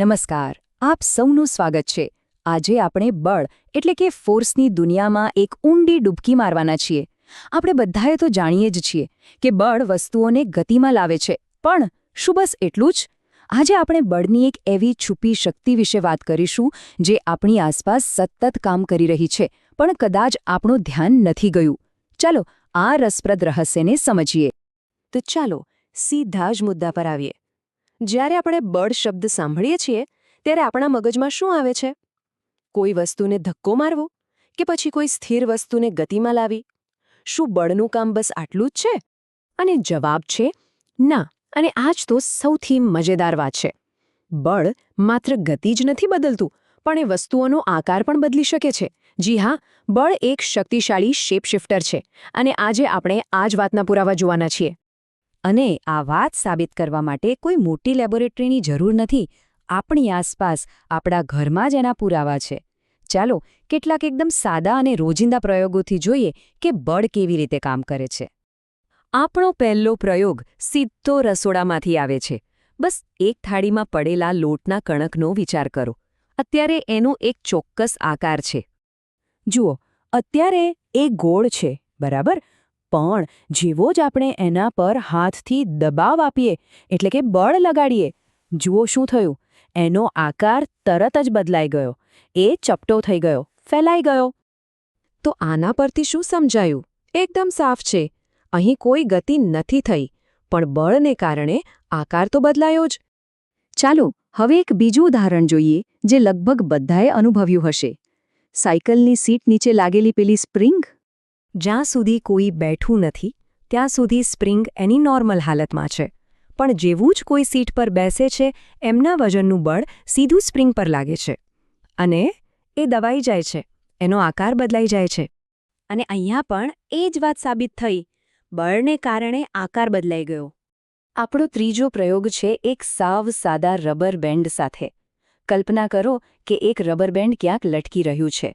નમસ્કાર, આપ સૌનું સ્વાગત છે. આજે આપણે બળ, એટલે કે ફોર્સની દુનિયામાં એક ઊંડી ડૂબકી મારવાના છીએ. આપણે બધાએ તો જાણીએ જ છીએ કે બળ વસ્તુઓને ગતિમાં લાવે છે. પણ શું બસ એટલું જ? આજે આપણે બળની એક એવી છુપી શક્તિ વિશે વાત કરીશું, જે આપણી આસપાસ સતત કામ કરી રહી છે, પણ કદાચ આપણું ધ્યાન નથી ગયું. ચાલો, આ રસપ્રદ રહસ્યને સમજીએ. તો ચાલો, સીધા જ મુદ્દા પર આવીએ. જ્યારે આપણે બળ શબ્દ સાંભળીએ છીએ, ત્યારે આપણા મગજમાં શું આવે છે? કોઈ વસ્તુને ધક્કો મારવો કે પછી કોઈ સ્થિર વસ્તુને ગતિમાં લાવી? શું બળનું કામ બસ આટલું જ છે? અને જવાબ છે, ના, અને આ જ તો સૌથી મજેદાર વાત છે. બળ માત્ર ગતિ જ નથી બદલતું, પણ એ વસ્તુઓનો આકાર પણ બદલી શકે છે. જી હા, બળ એક શક્તિશાળી શેપશિફ્ટર છે, અને આજે આપણે આ જ વાતના પુરાવા જોવાના છીએ. અને આ વાત સાબિત કરવા માટે કોઈ મોટી લેબોરેટરીની જરૂર નથી. આપણી આસપાસ, આપણા ઘરમાં જ એના પુરાવા છે. ચાલો, કેટલાક એકદમ સાદા અને રોજિંદા પ્રયોગોથી જોઈએ કે બળ કેવી રીતે કામ કરે છે. આપણો પહેલો પ્રયોગ સીધો રસોડામાંથી આવે છે. બસ એક થાળીમાં પડેલા લોટના કણકનો વિચાર કરો. અત્યારે એનો એક ચોક્કસ આકાર છે. જુઓ, અત્યારે એ ગોળ છે, બરાબર? પણ જેવો જ આપણે એના પર હાથથી દબાવ આપીએ, એટલે કે બળ લગાડીએ, જુઓ શું થયું. એનો આકાર તરત જ બદલાઈ ગયો. એ ચપટો થઈ ગયો. ફેલાઈ ગયો. તો આના પરથી શું સમજાયું? એકદમ સાફ છે. અહીં કોઈ ગતિ નથી થઈ, પણ બળને કારણે આકાર તો બદલાયો જ. ચાલો, હવે એક બીજું ઉદાહરણ જોઈએ, જે લગભગ બધાએ અનુભવ્યું હશે. સાયકલની સીટ નીચે લાગેલી પેલી સ્પ્રિંગ? જ્યાં સુધી કોઈ બેઠું નથી, ત્યાં સુધી સ્પ્રિંગ એની નોર્મલ હાલતમાં છે. પણ જેવું જ કોઈ સીટ પર બેસે છે, એમના વજનનું બળ સીધું સ્પ્રિંગ પર લાગે છે. અને એ દબાઈ જાય છે, એનો આકાર બદલાઈ જાય છે. અને અહીંયા પણ એ જ વાત સાબિત થઈ, બળને કારણે આકાર બદલાઈ ગયો. આપણો ત્રીજો પ્રયોગ છે એક સાવ સાદા રબર બેન્ડ સાથે. કલ્પના કરો કે એક રબર બેન્ડ ક્યાંક લટકી રહ્યું છે.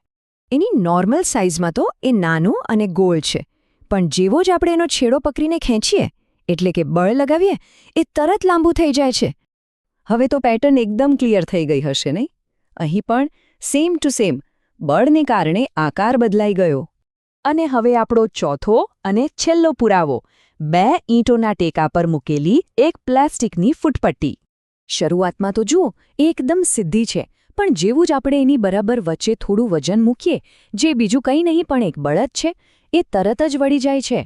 એની નોર્મલ સાઇઝમાં તો એ નાનું અને ગોળ છે. પણ જેવો જ આપણે એનો છેડો પકડીને ખેંચીએ, એટલે કે બળ લગાવીએ, એ તરત લાંબુ થઈ જાય છે. હવે તો પેટર્ન એકદમ ક્લિયર થઈ ગઈ હશે નહીં? અહીં પણ સેમ ટુ સેમ બળને કારણે આકાર બદલાઈ ગયો. અને હવે આપણો ચોથો અને છેલ્લો પુરાવો બે ઈંટોના ટેકા પર મૂકેલી એક પ્લાસ્ટિકની ફૂટપટ્ટી. શરૂઆતમાં તો જુઓ, એ એકદમ સીધી છે પણ જેવું જ આપણે એની બરાબર વચ્ચે થોડું વજન મૂકીએ, જે બીજું કંઈ નહીં પણ એક બળદ છે, એ તરત જ વળી જાય છે.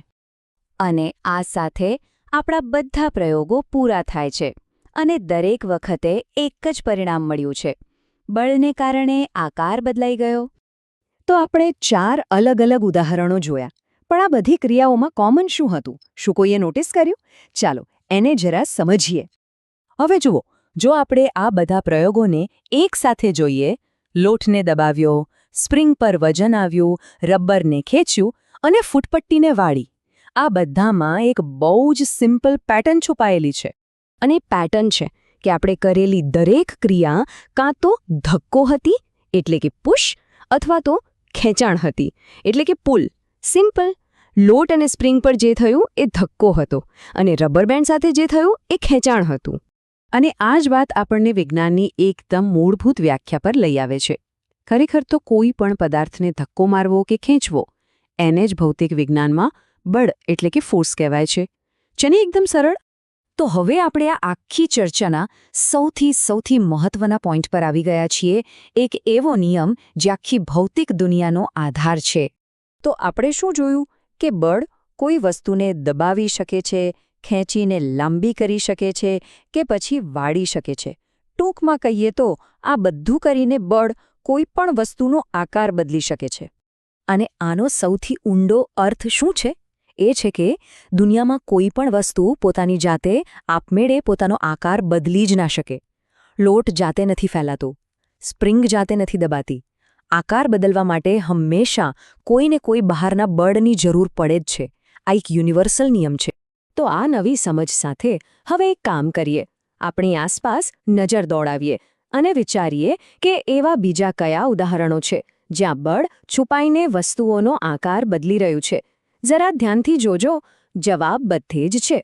અને આ સાથે આપણા બધા પ્રયોગો પૂરા થાય છે અને દરેક વખતે એક જ પરિણામ મળ્યું છે. બળને કારણે આકાર બદલાઈ ગયો. તો આપણે ચાર અલગ અલગ ઉદાહરણો જોયા, પણ આ બધી ક્રિયાઓમાં કોમન શું હતું? શું કોઈએ નોટિસ કર્યું? ચાલો, એને જરા સમજીએ. હવે જુઓ જો આપણે આ બધા પ્રયોગોને એકસાથે જોઈએ, લોટને દબાવ્યો, સ્પ્રિંગ પર વજન આવ્યું રબ્બરને ખેંચ્યું અને ફૂટપટ્ટીને વાળી, આ બધામાં એક બહુ જ સિમ્પલ પેટર્ન છુપાયેલી છે. અને પેટર્ન છે કે આપણે કરેલી દરેક ક્રિયા કાં તો ધક્કો હતી, એટલે કે પુશ, અથવા તો ખેંચાણ હતી, એટલે કે પુલ. સિમ્પલ. લોટ અને સ્પ્રિંગ પર જે થયું એ ધક્કો હતો અને રબર બેન્ડ સાથે જે થયું એ ખેંચાણ હતું. અને આ જ વાત આપણને વિજ્ઞાનની એકદમ મૂળભૂત વ્યાખ્યા પર લઈ આવે છે. ખરેખર તો કોઈ પણ પદાર્થને ધક્કો મારવો કે ખેંચવો, એને જ ભૌતિક વિજ્ઞાનમાં બળ એટલે કે ફોર્સ કહેવાય છે. જેને એકદમ સરળ. તો હવે આપણે આ આખી ચર્ચાના સૌથી સૌથી મહત્વના પોઈન્ટ પર આવી ગયા છીએ. એક એવો નિયમ જે આખી ભૌતિક દુનિયાનો આધાર છે. તો આપણે શું જોયું? કે બળ કોઈ વસ્તુને દબાવી શકે છે ખેંચીને લાંબી કરી શકે છે કે પછી વાળી શકે છે. ટૂંકમાં કહીએ તો, આ બધું કરીને બળ કોઈ પણ વસ્તુનો આકાર બદલી શકે છે. અને આનો સૌથી ઊંડો અર્થ શું છે? એ છે કે, દુનિયામાં કોઈ પણ વસ્તુ પોતાની જાતે આપમેળે પોતાનો આકાર બદલી જ ના શકે. લોટ જાતે નથી ફેલાતો. સ્પ્રિંગ જાતે નથી દબાતી. આકાર બદલવા માટે હંમેશા કોઈને કોઈ બહારના બળની જરૂર પડે જ છે. આ એક યુનિવર્સલ નિયમ છે. તો આ નવી સમજ સાથે હવે એક કામ કરીએ. આપણી આસપાસ નજર દોડાવીએ અને વિચારીએ કે એવા બીજા કયા ઉદાહરણો છે, જ્યાં બળ છુપાઈને વસ્તુઓનો આકાર બદલી રહ્યું છે. જરા ધ્યાનથી જોજો, જવાબ બધે જ છે.